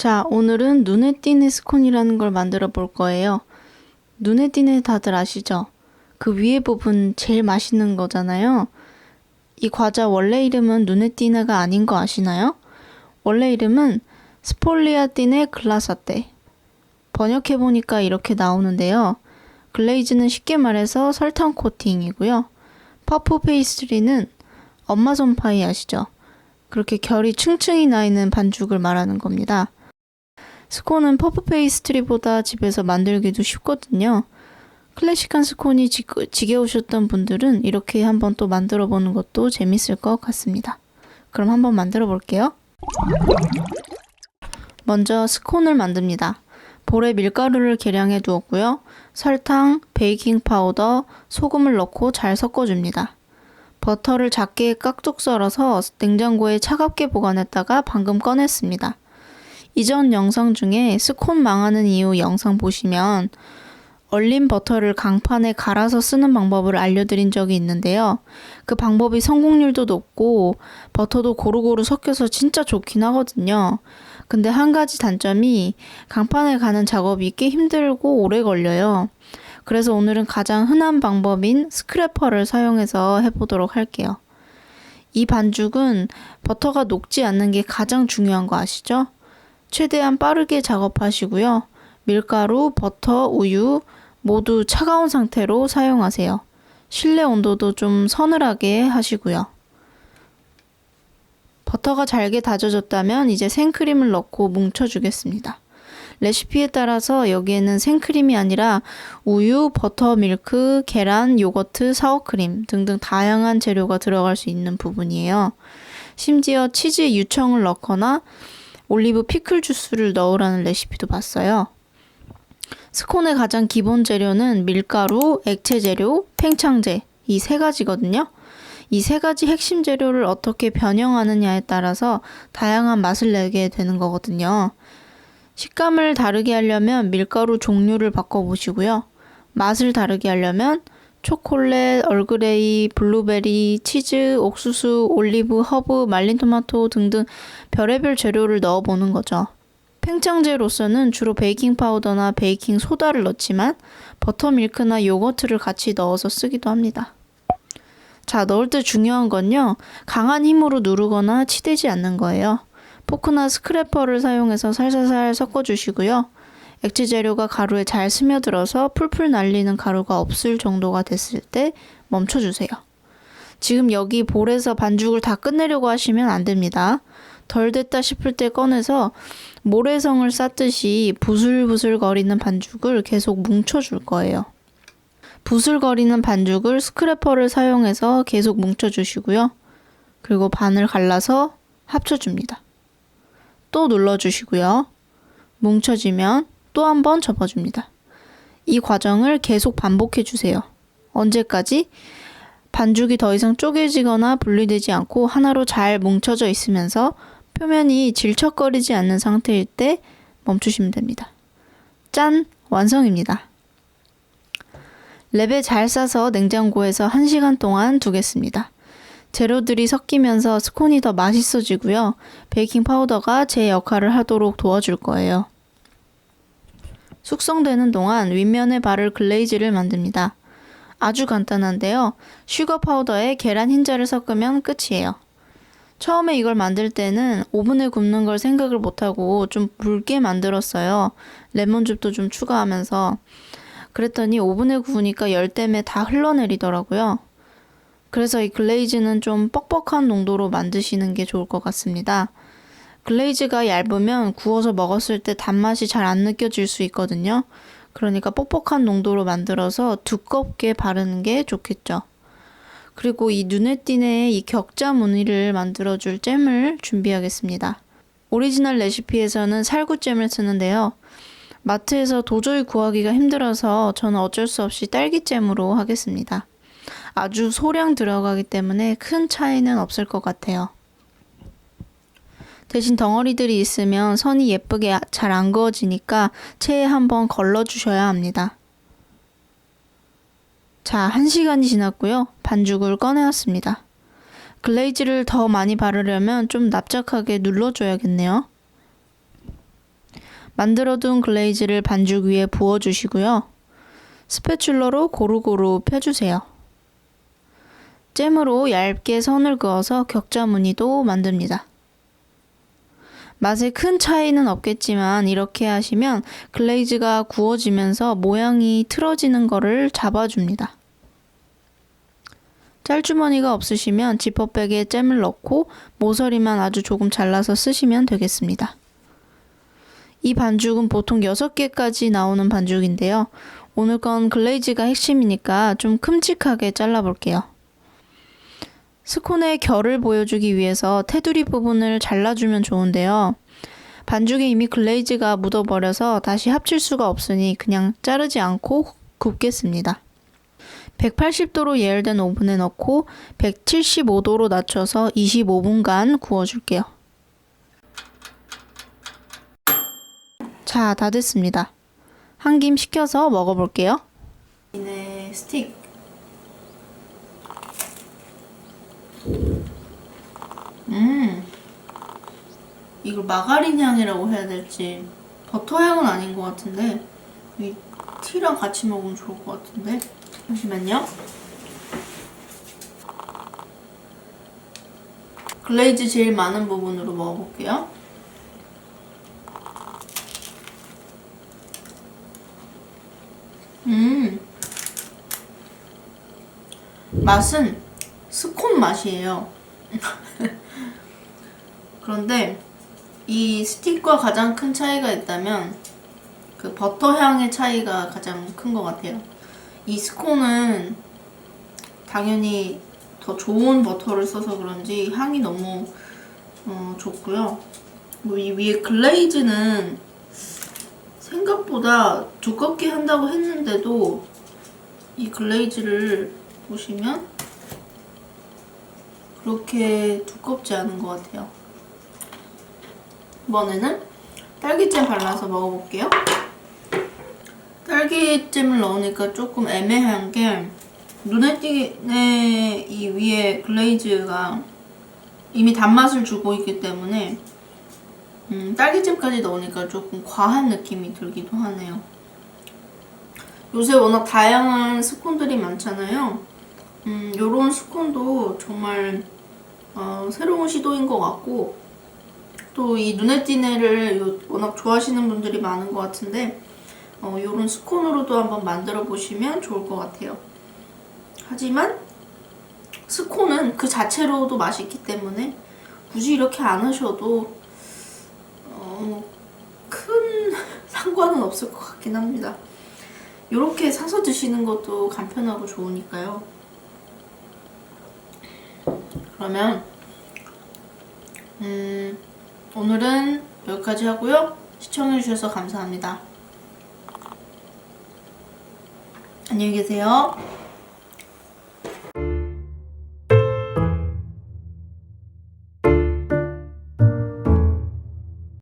자, 오늘은 눈에 띄는 스콘이라는 걸 만들어 볼 거예요. 눈에 띄네 다들 아시죠? 그 위에 부분 제일 맛있는 거잖아요. 이 과자 원래 이름은 눈에 띄네가 아닌 거 아시나요? 원래 이름은 스폴리아 띠네 글라사떼. 번역해 보니까 이렇게 나오는데요. 글레이즈는 쉽게 말해서 설탕 코팅이고요. 퍼프 페이스트리는 엄마 손파이 아시죠? 그렇게 결이 층층이 나 있는 반죽을 말하는 겁니다. 스콘은 퍼프 페이스트리보다 집에서 만들기도 쉽거든요. 클래식한 스콘이 지, 지겨우셨던 분들은 이렇게 한번 또 만들어 보는 것도 재밌을 것 같습니다. 그럼 한번 만들어 볼게요. 먼저 스콘을 만듭니다. 볼에 밀가루를 계량해 두었고요. 설탕, 베이킹 파우더, 소금을 넣고 잘 섞어줍니다. 버터를 작게 깍둑 썰어서 냉장고에 차갑게 보관했다가 방금 꺼냈습니다. 이전 영상 중에 스콘 망하는 이유 영상 보시면 얼린 버터를 강판에 갈아서 쓰는 방법을 알려드린 적이 있는데요. 그 방법이 성공률도 높고 버터도 고루고루 섞여서 진짜 좋긴 하거든요. 근데 한 가지 단점이 강판에 가는 작업이 꽤 힘들고 오래 걸려요. 그래서 오늘은 가장 흔한 방법인 스크래퍼를 사용해서 해보도록 할게요. 이 반죽은 버터가 녹지 않는 게 가장 중요한 거 아시죠? 최대한 빠르게 작업하시고요. 밀가루, 버터, 우유 모두 차가운 상태로 사용하세요. 실내 온도도 좀 서늘하게 하시고요. 버터가 잘게 다져졌다면 이제 생크림을 넣고 뭉쳐주겠습니다. 레시피에 따라서 여기에는 생크림이 아니라 우유, 버터, 밀크, 계란, 요거트, 사워크림 등등 다양한 재료가 들어갈 수 있는 부분이에요. 심지어 치즈 유청을 넣거나 올리브 피클 주스를 넣으라는 레시피도 봤어요. 스콘의 가장 기본 재료는 밀가루, 액체 재료, 팽창제 이 세 가지거든요. 이 세 가지 핵심 재료를 어떻게 변형하느냐에 따라서 다양한 맛을 내게 되는 거거든요. 식감을 다르게 하려면 밀가루 종류를 바꿔보시고요. 맛을 다르게 하려면 초콜릿, 얼그레이, 블루베리, 치즈, 옥수수, 올리브, 허브, 말린 토마토 등등 별의별 재료를 넣어보는 거죠. 팽창제로서는 주로 베이킹 파우더나 베이킹 소다를 넣지만 버터밀크나 요거트를 같이 넣어서 쓰기도 합니다. 자, 넣을 때 중요한 건요. 강한 힘으로 누르거나 치대지 않는 거예요. 포크나 스크래퍼를 사용해서 살살살 섞어주시고요. 액체 재료가 가루에 잘 스며들어서 풀풀 날리는 가루가 없을 정도가 됐을 때 멈춰주세요. 지금 여기 볼에서 반죽을 다 끝내려고 하시면 안 됩니다. 덜 됐다 싶을 때 꺼내서 모래성을 쌓듯이 부슬부슬 거리는 반죽을 계속 뭉쳐줄 거예요. 부슬거리는 반죽을 스크래퍼를 사용해서 계속 뭉쳐주시고요. 그리고 반을 갈라서 합쳐줍니다. 또 눌러주시고요. 뭉쳐지면 또 한 번 접어줍니다. 이 과정을 계속 반복해 주세요. 언제까지? 반죽이 더 이상 쪼개지거나 분리되지 않고 하나로 잘 뭉쳐져 있으면서 표면이 질척거리지 않는 상태일 때 멈추시면 됩니다. 짠! 완성입니다. 랩에 잘 싸서 냉장고에서 1시간 동안 두겠습니다. 재료들이 섞이면서 스콘이 더 맛있어지고요. 베이킹 파우더가 제 역할을 하도록 도와줄 거예요. 숙성되는 동안 윗면에 바를 글레이즈를 만듭니다. 아주 간단한데요. 슈거 파우더에 계란 흰자를 섞으면 끝이에요. 처음에 이걸 만들 때는 오븐에 굽는 걸 생각을 못하고 좀 붉게 만들었어요. 레몬즙도 좀 추가하면서. 그랬더니 오븐에 구우니까 열 때문에 다 흘러내리더라고요. 그래서 이 글레이즈는 좀 뻑뻑한 농도로 만드시는 게 좋을 것 같습니다. 글레이즈가 얇으면 구워서 먹었을 때 단맛이 잘 안 느껴질 수 있거든요. 그러니까 뻑뻑한 농도로 만들어서 두껍게 바르는 게 좋겠죠. 그리고 이 눈에 띄네 이 격자 무늬를 만들어줄 잼을 준비하겠습니다. 오리지널 레시피에서는 살구잼을 쓰는데요. 마트에서 도저히 구하기가 힘들어서 저는 어쩔 수 없이 딸기잼으로 하겠습니다. 아주 소량 들어가기 때문에 큰 차이는 없을 것 같아요. 대신 덩어리들이 있으면 선이 예쁘게 잘 안 그어지니까 체에 한번 걸러주셔야 합니다. 자, 1시간이 지났고요. 반죽을 꺼내왔습니다. 글레이즈를 더 많이 바르려면 좀 납작하게 눌러줘야겠네요. 만들어둔 글레이즈를 반죽 위에 부어주시고요. 스패츌러로 고루고루 펴주세요. 잼으로 얇게 선을 그어서 격자 무늬도 만듭니다. 맛에 큰 차이는 없겠지만 이렇게 하시면 글레이즈가 구워지면서 모양이 틀어지는 거를 잡아줍니다. 짤주머니가 없으시면 지퍼백에 잼을 넣고 모서리만 아주 조금 잘라서 쓰시면 되겠습니다. 이 반죽은 보통 6개까지 나오는 반죽인데요. 오늘 건 글레이즈가 핵심이니까 좀 큼직하게 잘라볼게요. 스콘의 결을 보여주기 위해서 테두리 부분을 잘라주면 좋은데요. 반죽에 이미 글레이즈가 묻어버려서 다시 합칠 수가 없으니 그냥 자르지 않고 굽겠습니다. 180도로 예열된 오븐에 넣고 175도로 낮춰서 25분간 구워줄게요. 자, 다 됐습니다. 한 김 식혀서 먹어볼게요. 이네 스틱. 이걸 마가린 향이라고 해야 될지 버터 향은 아닌 것 같은데 이 티랑 같이 먹으면 좋을 것 같은데 잠시만요. 글레이즈 제일 많은 부분으로 먹어볼게요. 음. 맛은 스콘 맛이에요. 그런데 이 스틱과 가장 큰 차이가 있다면 그 버터 향의 차이가 가장 큰 것 같아요. 이 스콘은 당연히 더 좋은 버터를 써서 그런지 향이 너무 어, 좋고요. 뭐이 위에 글레이즈는 생각보다 두껍게 한다고 했는데도 이 글레이즈를 보시면 그렇게 두껍지 않은 것 같아요. 이번에는 딸기잼 발라서 먹어볼게요. 딸기잼을 넣으니까 조금 애매한 게 눈에 띄네 이 위에 글레이즈가 이미 단맛을 주고 있기 때문에 음, 딸기잼까지 넣으니까 조금 과한 느낌이 들기도 하네요. 요새 워낙 다양한 스콘들이 많잖아요. 음, 요런 스콘도 정말 어, 새로운 시도인 것 같고 또 이 눈에 띄네를 요- 워낙 좋아하시는 분들이 많은 것 같은데 어, 요런 스콘으로도 한번 만들어 보시면 좋을 것 같아요. 하지만 스콘은 그 자체로도 맛있기 때문에 굳이 이렇게 안 하셔도 어, 큰 상관은 없을 것 같긴 합니다. 이렇게 사서 드시는 것도 간편하고 좋으니까요. 그러면 음, 오늘은 여기까지 하고요. 시청해주셔서 감사합니다. 안녕히 계세요.